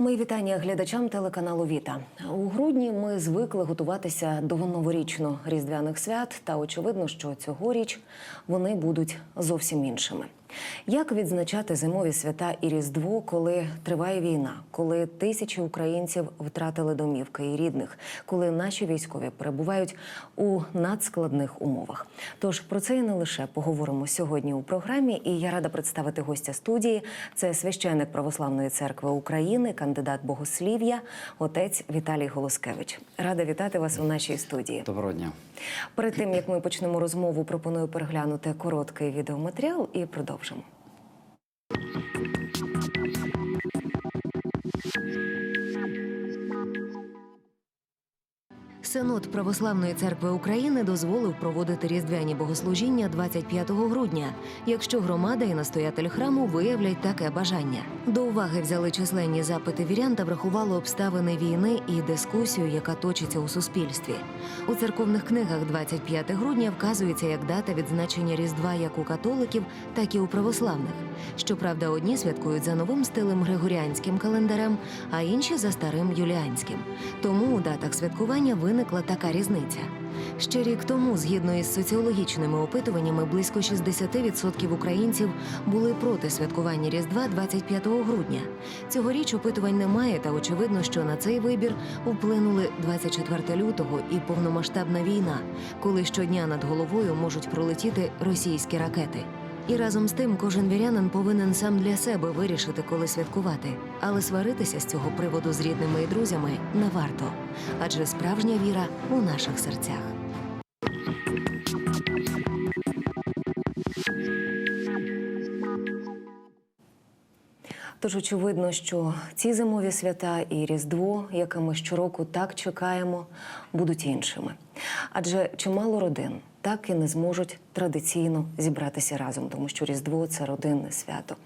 Мої вітання глядачам телеканалу Віта. У грудні ми звикли готуватися до новорічно-різдвяних свят, та очевидно, що цьогоріч вони будуть зовсім іншими. Як відзначати зимові свята і Різдво, коли триває війна, коли тисячі українців втратили домівки і рідних, коли наші військові перебувають у надскладних умовах? Тож про це і не лише поговоримо сьогодні у програмі. І я рада представити гостя студії. Це священник Православної церкви України, кандидат богослів'я, отець Віталій Голоскевич. Рада вітати вас у нашій студії. Доброго дня. Перед тим як ми почнемо розмову, пропоную переглянути короткий відеоматеріал і 什么。Синод Православної церкви України дозволив проводити різдвяні богослужіння 25 грудня, якщо громада і настоятель храму виявлять таке бажання. До уваги взяли численні запити вірян та врахували обставини війни і дискусію, яка точиться у суспільстві. У церковних книгах 25 грудня вказується як дата відзначення Різдва як у католиків, так і у православних. Щоправда, одні святкують за новим стилем григоріанським календарем, а інші за старим юліанським. Тому у датах святкування виникла така різниця. Ще рік тому, згідно із соціологічними опитуваннями, близько 60% українців були проти святкування Різдва 25 грудня. Цьогоріч опитувань немає, та очевидно, що на цей вибір вплинули 24 лютого і повномасштабна війна, коли щодня над головою можуть пролетіти російські ракети. І разом з тим кожен вірянин повинен сам для себе вирішити, коли святкувати. Але сваритися з цього приводу з рідними і друзями не варто, адже справжня віра у наших серцях. Тож очевидно, що ці зимові свята і Різдво, яке ми щороку так чекаємо, будуть іншими. Адже чимало родин так і не зможуть традиційно зібратися разом, тому що Різдво це родинне свято.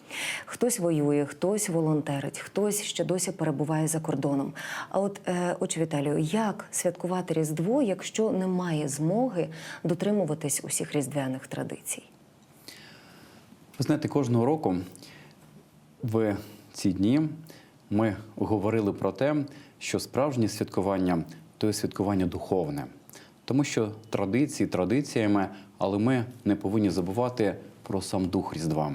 Хтось воює, хтось волонтерить, хтось ще досі перебуває за кордоном. А от, е, отче Віталію, як святкувати Різдво, якщо немає змоги дотримуватись усіх різдвяних традицій? Ви знаєте, кожного року в ці дні ми говорили про те, що справжнє святкування то є святкування духовне. Тому що традиції традиціями, але ми не повинні забувати про сам дух Різдва.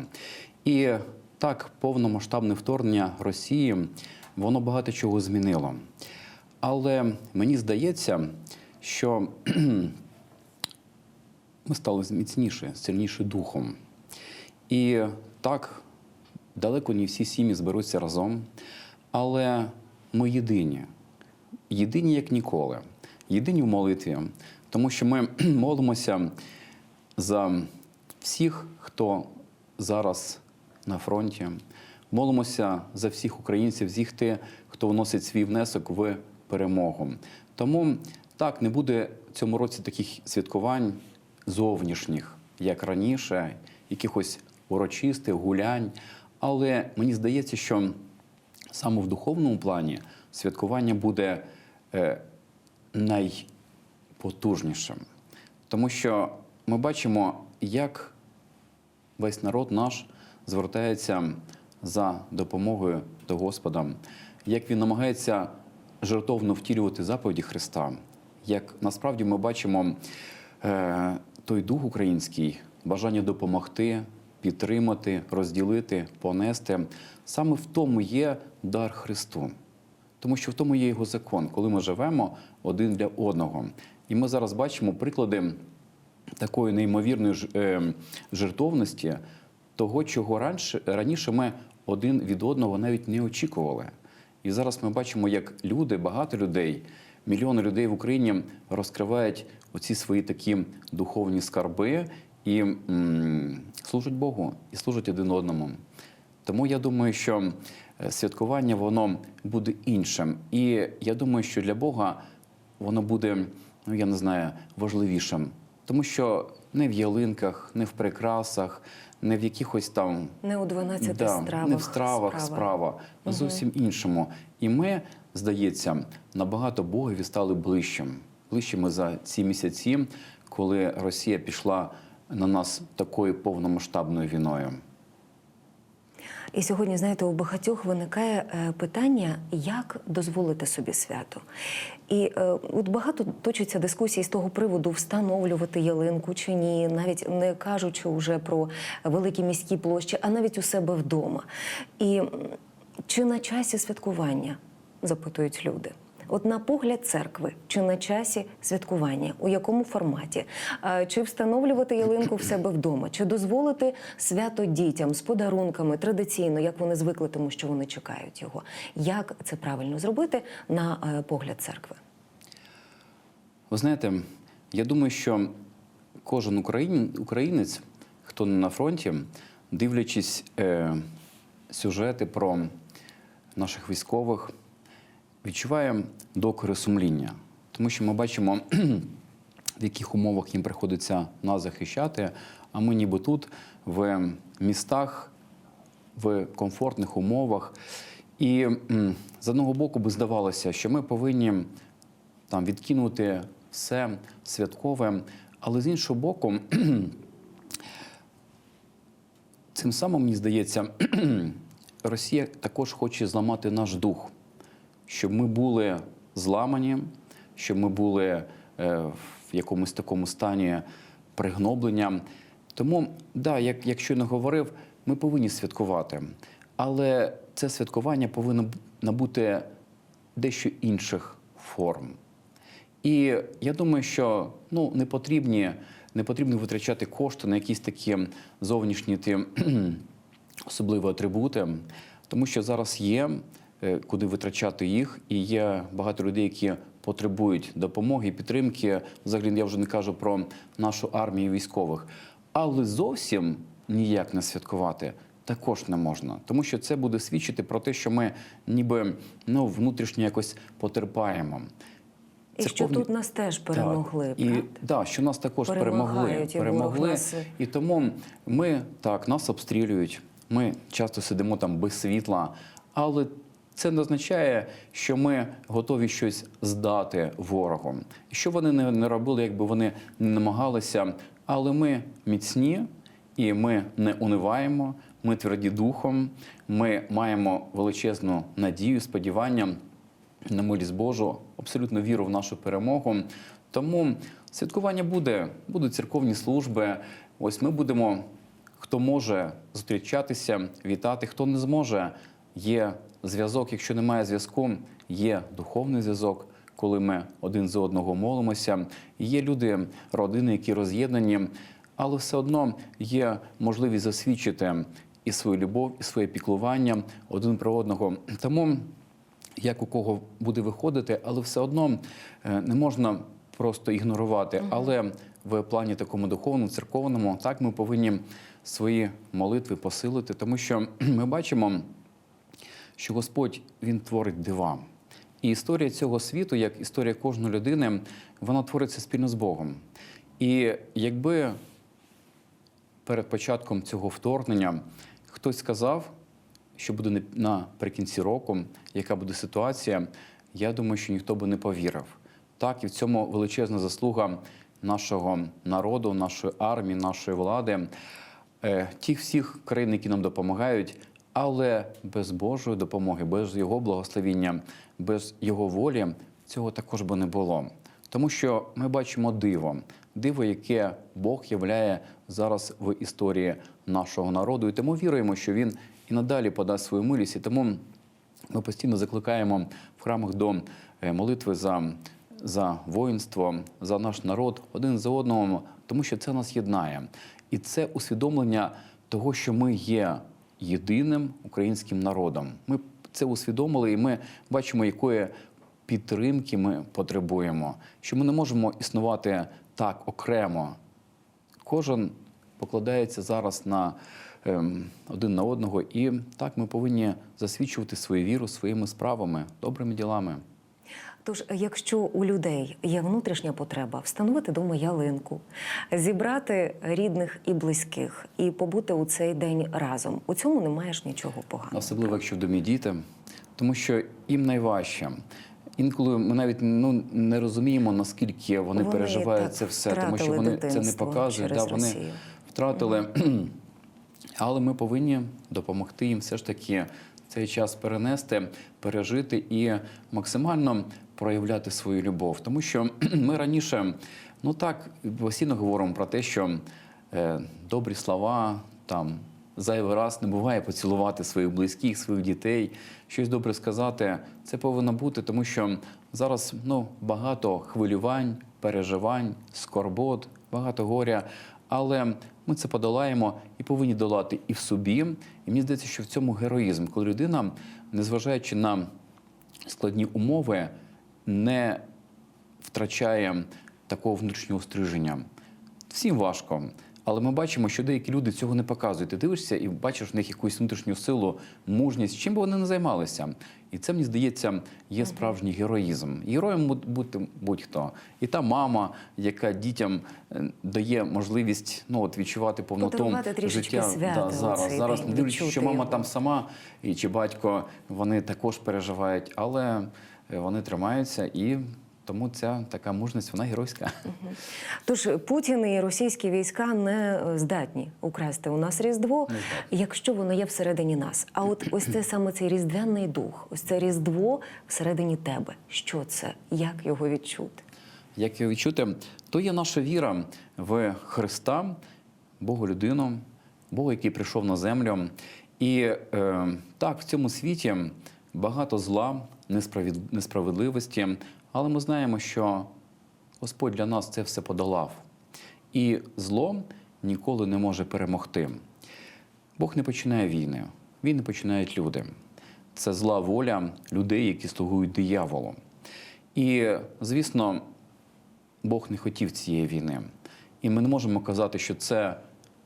І так, повномасштабне вторгнення Росії, воно багато чого змінило. Але мені здається, що ми стали міцніші, сильніші духом. І так, далеко не всі сім'ї зберуться разом, але ми єдині, єдині як ніколи, єдині в молитві, тому що ми молимося за всіх, хто зараз на фронті, молимося за всіх українців, всіх тих, хто вносить свій внесок в перемогу. Тому так не буде в цьому році таких святкувань зовнішніх, як раніше, якихось урочистих гулянь. Але мені здається, що саме в духовному плані святкування буде е, найпотужнішим, тому що ми бачимо, як весь народ наш звертається за допомогою до Господа, як він намагається жертовно втілювати заповіді Христа, як насправді ми бачимо е, той дух український, бажання допомогти, підтримати, розділити, понести. Саме в тому є дар Христу. Тому що в тому є його закон, коли ми живемо один для одного. І ми зараз бачимо приклади такої неймовірної е, жертовності, того, чого раніше, раніше ми один від одного навіть не очікували. І зараз ми бачимо, як люди, багато людей, мільйони людей в Україні розкривають оці свої такі духовні скарби і м, служать Богу, і служать один одному. Тому я думаю, що святкування воно буде іншим. І я думаю, що для Бога воно буде, ну я не знаю, важливішим. Тому що не в ялинках, не в прикрасах, не в якихось там Не у 12 Да, стравах. не в стравах справа, а зовсім іншому. І ми, здається, набагато Богові стали ближчим. Ближчими за ці місяці, коли Росія пішла на нас такою повномасштабною війною. І сьогодні, знаєте, у багатьох виникає е, питання, як дозволити собі свято. І е, от багато точиться дискусій з того приводу, встановлювати ялинку чи ні, навіть не кажучи вже про великі міські площі, а навіть у себе вдома. І чи на часі святкування, запитують люди. От на погляд церкви, чи на часі святкування, у якому форматі, чи встановлювати ялинку в себе вдома, чи дозволити свято дітям з подарунками традиційно, як вони звикли, тому що вони чекають його. Як це правильно зробити на е, погляд церкви? Ви знаєте, я думаю, що кожен українець, хто не на фронті, дивлячись е, сюжети про наших військових, відчуває докори сумління. Тому що ми бачимо, в яких умовах їм приходиться нас захищати, а ми ніби тут, в містах, в комфортних умовах. І з одного боку би здавалося, що ми повинні там відкинути все святкове, але з іншого боку, цим самим мені здається, Росія також хоче зламати наш дух, щоб ми були зламані, щоб ми були е, в якомусь такому стані пригноблення. Тому, да, як, як щойно говорив, ми повинні святкувати. Але це святкування повинно набути дещо інших форм. І я думаю, що ну, не, потрібні, не потрібно витрачати кошти на якісь такі зовнішні ті, особливі атрибути, тому що зараз є куди витрачати їх, і є багато людей, які потребують допомоги, підтримки. Взагалі, я вже не кажу про нашу армію військових, але зовсім ніяк не святкувати. Також не можна, тому що це буде свідчити про те, що ми ніби ну внутрішньо якось потерпаємо. І що Церковні- тут нас теж перемогли. так, і да, що нас також перемогли. І перемогли. нас- І тому ми так нас обстрілюють. Ми часто сидимо там без світла, але це не означає, що ми готові щось здати ворогу. Що вони не, робили, якби вони не намагалися, але ми міцні і ми не униваємо. Ми тверді духом, ми маємо величезну надію, сподівання на милість Божу, абсолютно віру в нашу перемогу. Тому святкування буде, будуть церковні служби. Ось ми будемо, хто може зустрічатися, вітати, хто не зможе. Є зв'язок. Якщо немає зв'язку, є духовний зв'язок, коли ми один за одного молимося. Є люди, родини, які роз'єднані, але все одно є можливість засвідчити і свою любов, і своє піклування один про одного. Тому як у кого буде виходити, але все одно е, не можна просто ігнорувати. Але в плані такому духовному, церковному, так ми повинні свої молитви посилити, тому що ми бачимо, що Господь Він творить дива. І історія цього світу, як історія кожної людини, вона твориться спільно з Богом. І якби перед початком цього вторгнення хтось сказав, що буде наприкінці року, яка буде ситуація, я думаю, що ніхто би не повірив. Так, і в цьому величезна заслуга нашого народу, нашої армії, нашої влади, е, тих всіх країн, які нам допомагають, але без Божої допомоги, без його благословіння, без його волі цього також би не було. Тому що ми бачимо диво, диво, яке Бог являє зараз в історії нашого народу, і тому віруємо, що він і надалі подасть свою милість. І тому ми постійно закликаємо в храмах до е, молитви за, за воїнство, за наш народ один за одного, тому що це нас єднає. І це усвідомлення того, що ми є єдиним українським народом. Ми це усвідомили, і ми бачимо, якої підтримки ми потребуємо, що ми не можемо існувати так окремо. Кожен покладається зараз на ем, один на одного, і так ми повинні засвідчувати свою віру своїми справами, добрими ділами. Тож, якщо у людей є внутрішня потреба встановити дома ялинку, зібрати рідних і близьких і побути у цей день разом, у цьому не маєш нічого поганого. Особливо, якщо в домі діти, тому що їм найважче. Інколи ми навіть ну не розуміємо, наскільки вони, Вони переживають це все, тому що вони це не показують. Да, вони Росію. втратили Але ми повинні допомогти їм все ж таки цей час перенести, пережити і максимально проявляти свою любов. Тому що ми раніше, ну так, постійно говоримо про те, що е, добрі слова там. Зайвий раз не буває поцілувати своїх близьких, своїх дітей, щось добре сказати. Це повинно бути, тому що зараз ну, багато хвилювань, переживань, скорбот, багато горя. Але ми це подолаємо і повинні долати і в собі. І мені здається, що в цьому героїзм, коли людина, незважаючи на складні умови, не втрачає такого внутрішнього стриження. Всім важко. Але ми бачимо, що деякі люди цього не показують. Ти дивишся і бачиш в них якусь внутрішню силу, мужність, чим би вони не займалися. І це, мені здається, є справжній героїзм. Героєм бути будь-хто. І та мама, яка дітям е, дає можливість ну, от, відчувати повноту життя свята да, зараз. Зараз не дивлячись, що мама його. там сама і чи батько, вони також переживають, але вони тримаються і. Тому ця така мужність, вона геройська. Тож Путін і російські війська не е, здатні украсти у нас різдво, якщо воно є всередині нас. А от ось це саме цей різдвяний дух, ось це різдво всередині тебе. Що це? Як його відчути? Як його відчути, то є наша віра в Христа, Богу людину, Бога, який прийшов на землю. І е, так, в цьому світі багато зла, несправедливості, але ми знаємо, що Господь для нас це все подолав. І зло ніколи не може перемогти. Бог не починає війни, війни починають люди. Це зла воля людей, які слугують дияволу. І, звісно, Бог не хотів цієї війни. І ми не можемо казати, що це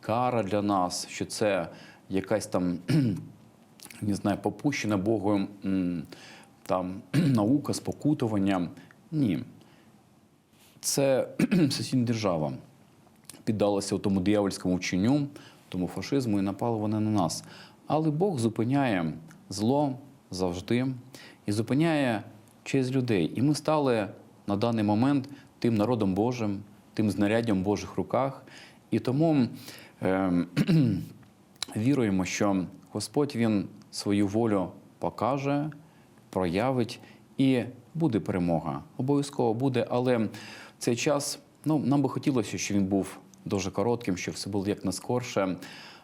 кара для нас, що це якась там, не знаю, попущена Богом там, наука, спокутування. Ні. Це сусідня держава піддалася тому диявольському вченню, тому фашизму і напали вони на нас. Але Бог зупиняє зло завжди і зупиняє через людей. І ми стали на даний момент тим народом Божим, тим знаряддям в Божих руках. І тому е, віруємо, що Господь Він свою волю покаже, проявить і буде перемога. Обов'язково буде, але цей час ну, нам би хотілося, щоб він був дуже коротким, щоб все було як наскорше.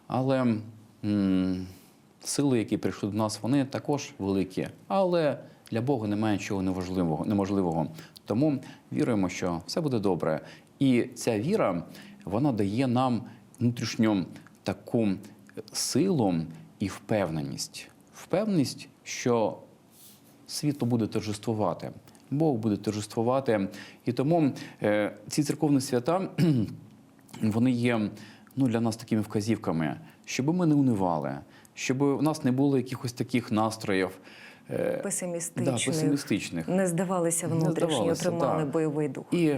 Але м, сили, які прийшли до нас, вони також великі. Але для Бога немає нічого неважливого, неможливого. Тому віруємо, що все буде добре. І ця віра вона дає нам внутрішню таку силу і впевненість. Впевненість, що світло буде торжествувати, Бог буде торжествувати. І тому е, ці церковні свята вони є ну, для нас такими вказівками, щоб ми не унивали, щоб у нас не було якихось таких настроїв. е, Песимістичних, Да, песимістичних. не здавалися внутрішньо, здавалися, тримали так. бойовий дух. І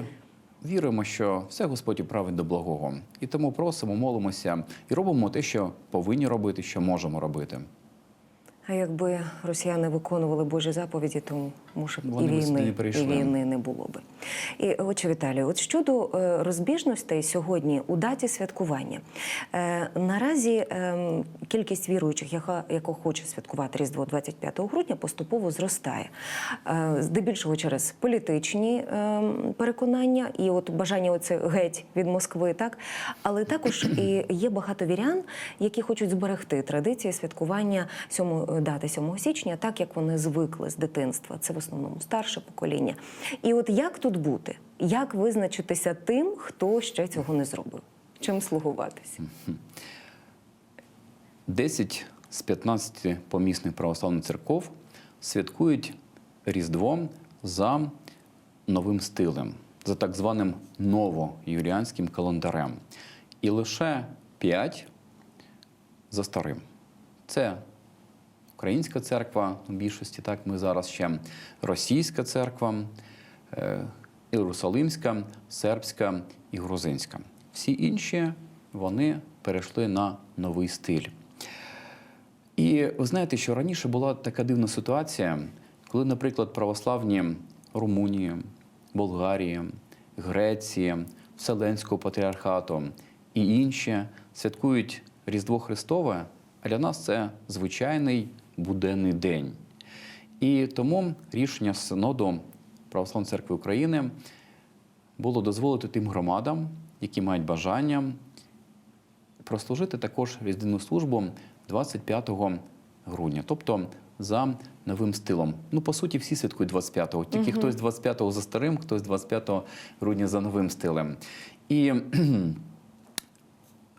віримо, що все Господь управить до благого. І тому просимо, молимося і робимо те, що повинні робити, що можемо робити. А якби росіяни виконували Божі заповіді, то може б і війни, і війни не було би. І отче Віталію, от щодо е, розбіжностей сьогодні у даті святкування. Е, Наразі е, кількість віруючих, яка, яка хоче святкувати Різдво 25 грудня, поступово зростає. Е, Здебільшого через політичні е, переконання і от бажання оце геть від Москви, так але також і є багато вірян, які хочуть зберегти традиції святкування 7, дати 7 січня, так як вони звикли з дитинства. Це основному старше покоління. І от як тут бути? Як визначитися тим, хто ще цього не зробив? Чим слугуватися? 10 з 15 помісних православних церков святкують Різдво за новим стилем, за так званим новоюліанським календарем. І лише 5 за старим. Це Українська церква в більшості, так ми зараз ще Російська церква, е, Єрусалимська, сербська і грузинська. Всі інші вони перейшли на новий стиль. І ви знаєте, що раніше була така дивна ситуація, коли, наприклад, православні Румунії, Болгарії, Греції, Вселенського патріархату і інші святкують Різдво Христове, а для нас це звичайний буденний день. І тому рішення Синоду Православної церкви України було дозволити тим громадам, які мають бажання, прослужити також різдвяну службу 25 грудня, тобто за новим стилом. Ну, по суті, всі святкують 25-го, тільки хтось 25-го за старим, хтось 25 грудня за новим стилем. І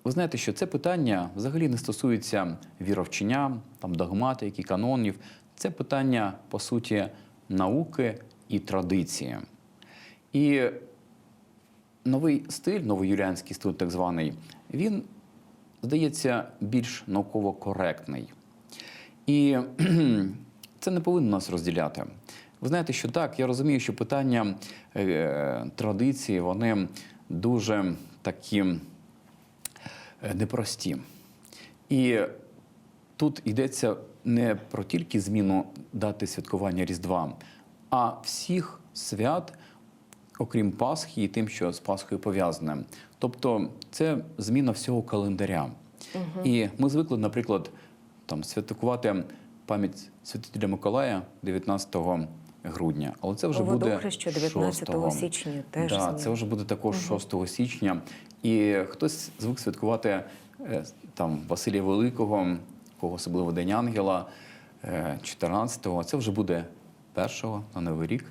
ви знаєте, що це питання взагалі не стосується віровчення, там догматики, канонів. Це питання, по суті, науки і традиції. І новий стиль, новий юліанський стиль, так званий, він здається більш науково коректний. І це не повинно нас розділяти. Ви знаєте, що так, я розумію, що питання е, традиції, вони дуже такі непрості. І тут йдеться не про тільки зміну дати святкування Різдва, а всіх свят, окрім Пасхи і тим, що з Пасхою пов'язане. Тобто це зміна всього календаря. І ми звикли, наприклад, там, святкувати пам'ять святителя Миколая 19 грудня. Але це вже буде Водохреща 19 6-го. січня теж Да, це вже буде також 6 січня. І хтось звик святкувати е, там Василія Великого, кого особливо День Ангела, е, 14-го. Це вже буде першого на Новий рік.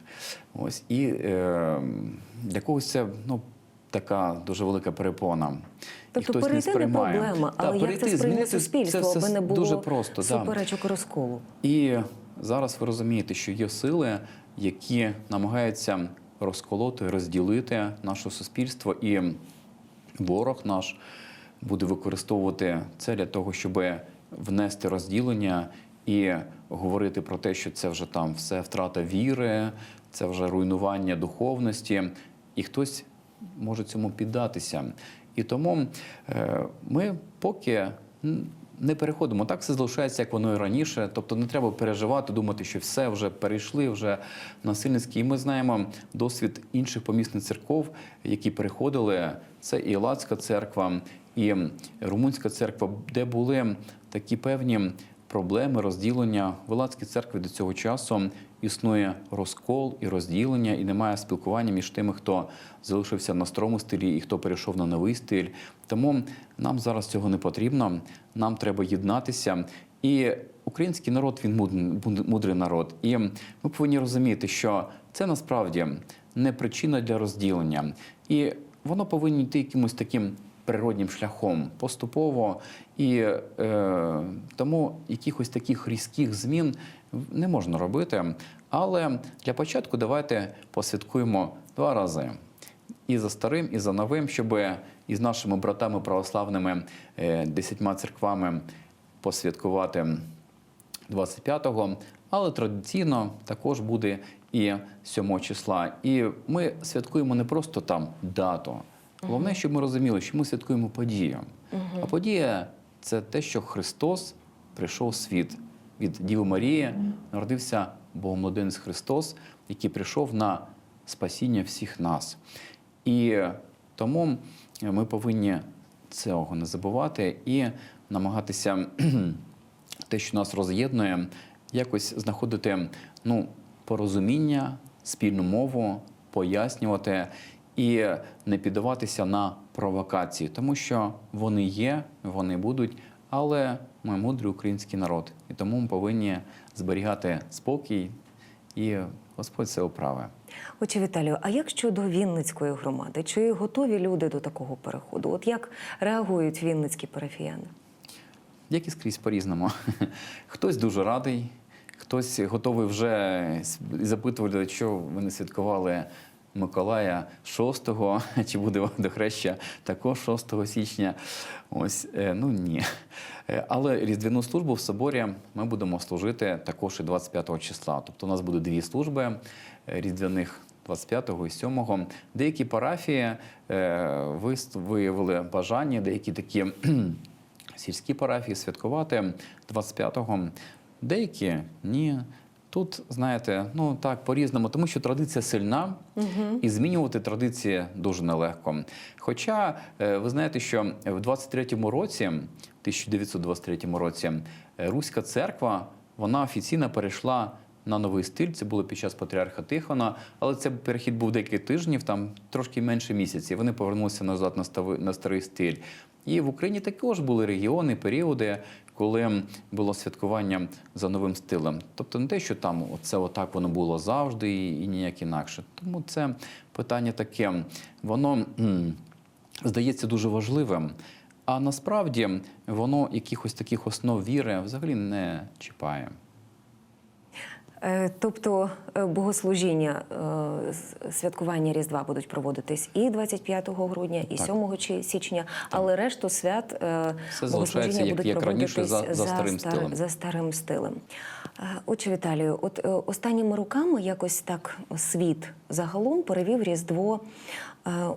Ось і е, для когось це ну. Така дуже велика перепона. Тобто перейти не проблема, але як це сприйме суспільство, аби не було дуже просто. да. суперечок і розколу. І зараз ви розумієте, що є сили, які намагаються розколоти, розділити наше суспільство, і ворог наш буде використовувати це для того, щоб внести розділення і говорити про те, що це вже там все втрата віри, це вже руйнування духовності, і хтось може цьому піддатися. І тому е, ми поки не переходимо. Так все залишається, як воно і раніше. Тобто не треба переживати, думати, що все вже перейшли, вже насильницькі. І ми знаємо досвід інших помісних церков, які переходили. Це і Лацька церква, і Румунська церква, де були такі певні проблеми, розділення. В Лацькій церкві до цього часу існує розкол і розділення, і немає спілкування між тими, хто залишився на старому стилі і хто перейшов на новий стиль. Тому нам зараз цього не потрібно. Нам треба єднатися. І український народ він мудрий народ. І ми повинні розуміти, що це насправді не причина для розділення. І воно повинно йти якимось таким природнім шляхом поступово. І е, тому якихось таких різких змін не можна робити. Але для початку давайте посвяткуємо два рази. І за старим, і за новим, щоб із нашими братами православними е, десятьма церквами посвяткувати 25-го, але традиційно також буде і 7 числа. І ми святкуємо не просто там дату. Головне, щоб ми розуміли, що ми святкуємо подію. А подія це те, що Христос прийшов у світ. Від Діви Марії народився Богомладенець Христос, який прийшов на спасіння всіх нас. І тому ми повинні цього не забувати і намагатися те, що нас роз'єднує, якось знаходити ну, порозуміння, спільну мову, пояснювати і не піддаватися на провокації, тому що вони є, вони будуть, але ми мудрий український народ, і тому ми повинні зберігати спокій, і Господь це оправи. Отже, Віталію, а як щодо Вінницької громади? Чи готові люди до такого переходу? От як реагують вінницькі парафіяни? Як і скрізь по-різному. Хтось дуже радий, хтось готовий вже і запитували, що ви не святкували Миколая 6-го, чи буде водохреща також 6 січня. Ось, е, ну ні. Е, Але Різдвяну службу в соборі ми будемо служити також і 25 числа. Тобто у нас буде дві служби е, різдвяних 25-го і 7-го. Деякі парафії е, виявили бажання, деякі такі сільські парафії святкувати 25-го. Деякі ні. Тут, знаєте, ну так, по-різному, тому що традиція сильна, і змінювати традиції дуже нелегко. Хоча е, ви знаєте, що в 23-му році, 1923 році, е, Руська церква вона офіційно перейшла на новий стиль. Це було під час патріарха Тихона, але це перехід був декілька тижнів, там трошки менше місяців. Вони повернулися назад на старий стиль. І в Україні також були регіони, періоди, коли було святкування за новим стилем. Тобто не те, що там це отак воно було завжди і, і ніяк інакше. Тому це питання таке, воно здається дуже важливим. А насправді воно якихось таких основ віри взагалі не чіпає. Е, Тобто е, богослужіння, е, святкування Різдва будуть проводитись і 25 грудня, і Так. 7 чи- січня, але решту свят Все богослужіння як- будуть як раніше, проводитись за- за старим стар- стилем. За старим стилем. Отже, Віталію, от останніми роками якось так світ загалом перевів Різдво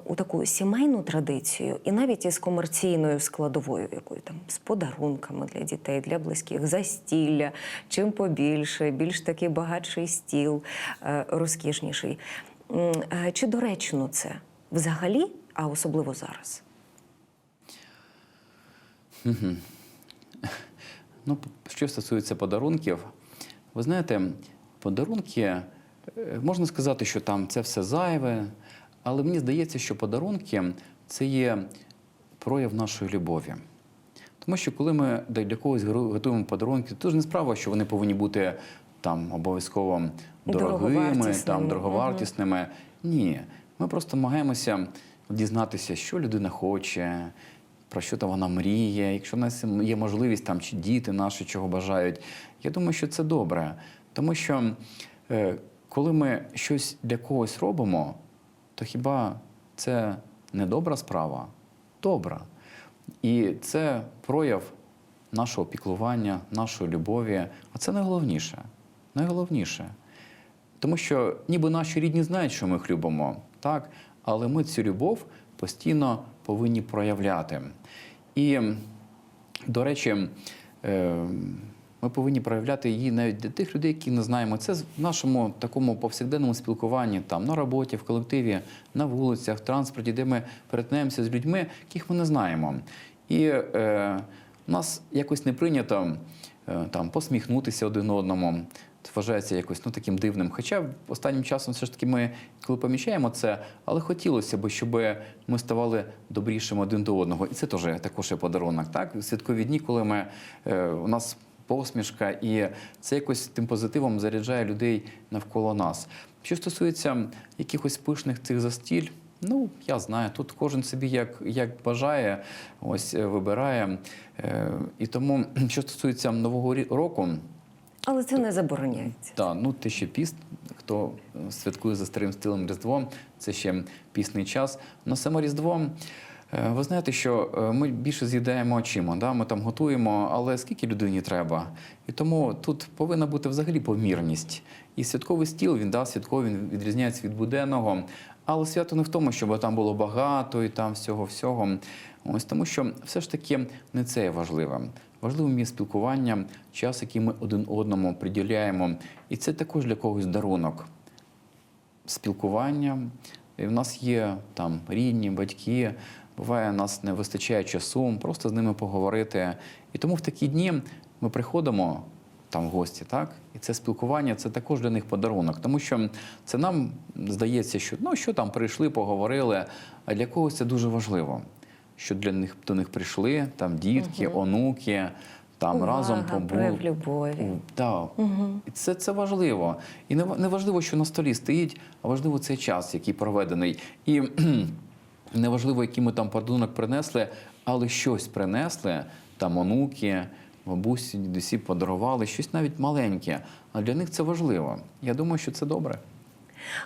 у таку сімейну традицію, і навіть із комерційною складовою, якою там з подарунками для дітей, для близьких, застілля, чим побільше, більш такий багатший стіл, е, розкішніший. Е, Чи доречно це взагалі, а особливо зараз? Ну, що стосується подарунків, ви знаєте, подарунки, е, можна сказати, що там це все зайве, але мені здається, що подарунки це є прояв нашої любові. Тому що коли ми для когось готуємо подарунки, то ж не справа, що вони повинні бути там обов'язково дорогими, Дороговартісними. там дороговартісними. Ні, ми просто намагаємося дізнатися, що людина хоче, про що там вона мріє, якщо в нас є можливість там чи діти наші чого бажають. Я думаю, що це добре. Тому що е, коли ми щось для когось робимо, то хіба це не добра справа? Добра. І це прояв нашого піклування, нашої любові. А це найголовніше. Найголовніше. Тому що ніби наші рідні знають, що ми їх любимо, так? але ми цю любов постійно повинні проявляти. І, до речі, е, ми повинні проявляти її навіть для тих людей, які не знаємо. Це в нашому такому повсякденному спілкуванні, там на роботі, в колективі, на вулицях, в транспорті, де ми перетинаємося з людьми, яких ми не знаємо. І е, нас якось не прийнято е, там посміхнутися один одному. Вважається якось ну таким дивним. Хоча останнім часом все ж таки ми коли помічаємо це, але хотілося б, щоб ми ставали добрішими один до одного. І це теж також є подарунок. Так, святкові дні, коли ми е, у нас посмішка, і це якось тим позитивом заряджає людей навколо нас. Що стосується якихось пишних цих застіль. Ну, я знаю, тут кожен собі як, як бажає, ось е, вибирає. Е, і тому, що стосується нового року, Але це не забороняється. так, ну те ще піст, хто е, святкує за старим стилем Різдво, це ще пісний час. На саме Різдво, ви знаєте, що е, ми більше з'їдаємо очима, да? ми там готуємо, але скільки людині треба? І тому тут повинна бути взагалі помірність. І святковий стіл, він да, святковий, він відрізняється від буденного. Але свято не в тому, щоб там було багато і там всього-всього. Ось тому, що все ж таки не це є важливе. Важливим є спілкування, час, який ми один одному приділяємо. І це також для когось дарунок. Спілкування. І в нас є там рідні, батьки. Буває, у нас не вистачає часу, просто з ними поговорити. І тому в такі дні ми приходимо там в гості, так? І це спілкування це також для них подарунок. Тому що це нам здається, що ну що там прийшли, поговорили. А для когось це дуже важливо. Що для них до них прийшли там дітки, онуки, там Увага, разом прояв любові. Так. І це, це важливо. І не, не важливо, що на столі стоїть, а важливо цей час, який проведений. І не важливо, який ми там подарунок принесли, але щось принесли, там онуки, бабусі, дідусі подарували, щось навіть маленьке. А для них це важливо. Я думаю, що це добре.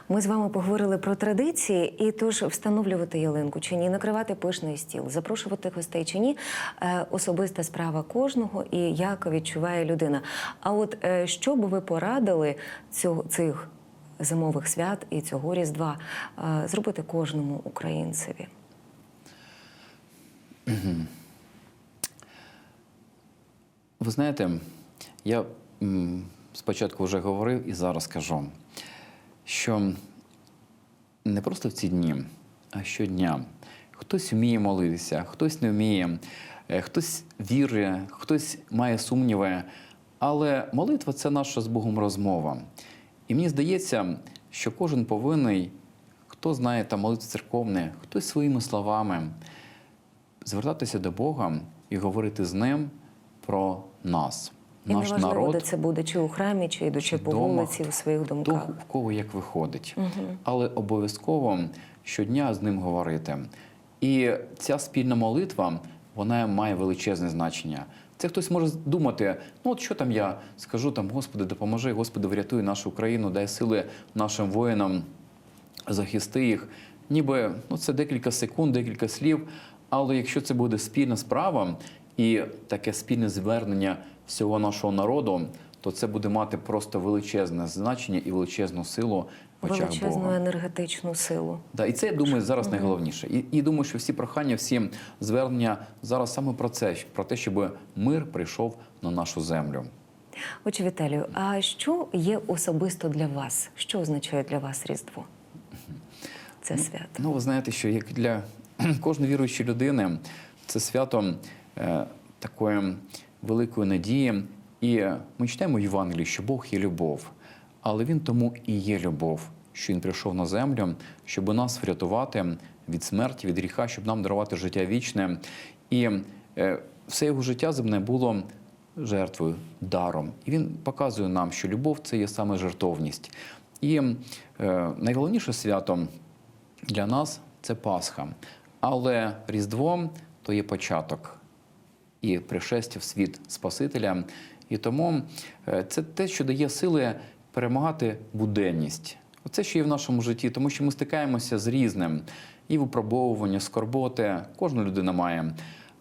Ми з вами поговорили про традиції, і тож встановлювати ялинку чи ні, накривати пишний стіл, запрошувати гостей чи ні е, особиста справа кожного і як відчуває людина. А от е, що би ви порадили цих зимових свят і цього різдва е, зробити кожному українцеві? Ви знаєте, я спочатку вже говорив і зараз кажу, що не просто в ці дні, а щодня. Хтось вміє молитися, хтось не вміє, е, хтось вірує, хтось має сумніви. Але молитва це наша з Богом розмова. І мені здається, що кожен повинен, хто знає там молитву церковне, хтось своїми словами звертатися до Бога і говорити з ним про нас, І наш неважливо, народ. де це буде, чи у храмі, чи йдучи по вулиці у своїх Хто думках. в кого як виходить. Але обов'язково щодня з ним говорити. І ця спільна молитва вона має величезне значення. Це хтось може думати, ну от що там я скажу там, Господи, допоможи, Господи, врятуй нашу Україну, дай сили нашим воїнам, захисти їх. Ніби ну, це декілька секунд, декілька слів. Але якщо це буде спільна справа і таке спільне звернення всього нашого народу, то це буде мати просто величезне значення і величезну силу очах Величезну Бога. енергетичну силу. Да, і це я думаю зараз найголовніше. І, і думаю, що всі прохання, всі звернення зараз саме про це, про те, щоб мир прийшов на нашу землю. Отже, Віталію, а що є особисто для вас? Що означає для вас Різдво? Це свято. Ну, ви знаєте, що як для кожної віруючої людини це свято е, такої великої надії. І ми читаємо в Євангелії, що Бог є любов, але Він тому і є любов, що Він прийшов на землю, щоб нас врятувати від смерті, від гріха, щоб нам дарувати життя вічне. І е, все його життя земне було жертвою, даром. І він показує нам, що любов це є саме жертовність. І е, найголовніше свято для нас це Пасха. Але Різдво то є початок і пришестя в світ Спасителя. І тому е, це те, що дає сили перемагати буденність. Оце що є в нашому житті, тому що ми стикаємося з різним і випробовування, скорботи, кожна людина має.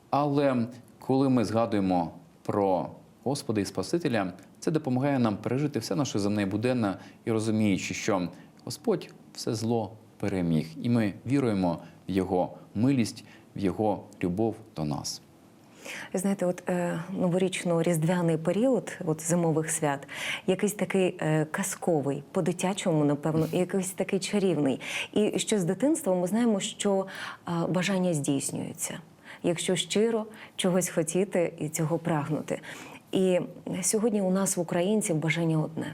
Але коли ми згадуємо про Господа і Спасителя, це допомагає нам пережити все наше земне і буденне і розуміючи, що Господь все зло переміг, і ми віруємо в Його милість, в Його любов до нас. Знаєте, от е, новорічно-різдвяний період, от зимових свят, якийсь такий е, казковий, по-дитячому, напевно, і якийсь такий чарівний. І що з дитинства ми знаємо, що е, бажання здійснюються, якщо щиро чогось хотіти і цього прагнути. І сьогодні у нас в українців бажання одне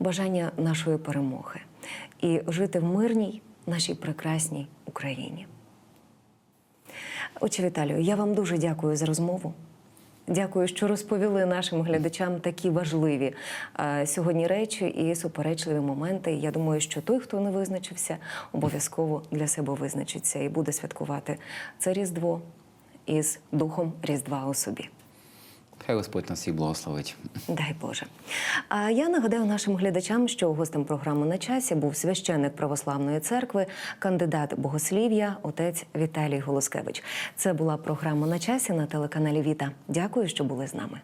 бажання нашої перемоги і жити в мирній нашій прекрасній Україні. Отче Віталію, я вам дуже дякую за розмову. Дякую, що розповіли нашим глядачам такі важливі е, сьогодні речі і суперечливі моменти. Я думаю, що той, хто не визначився, обов'язково для себе визначиться і буде святкувати це Різдво із духом Різдва у собі. Хай Господь нас всіх благословить. Дай Боже. А я нагадаю нашим глядачам, що гостем програми на часі був священник православної церкви, кандидат богослів'я, отець Віталій Голоскевич. Це була програма на часі на телеканалі Віта. Дякую, що були з нами.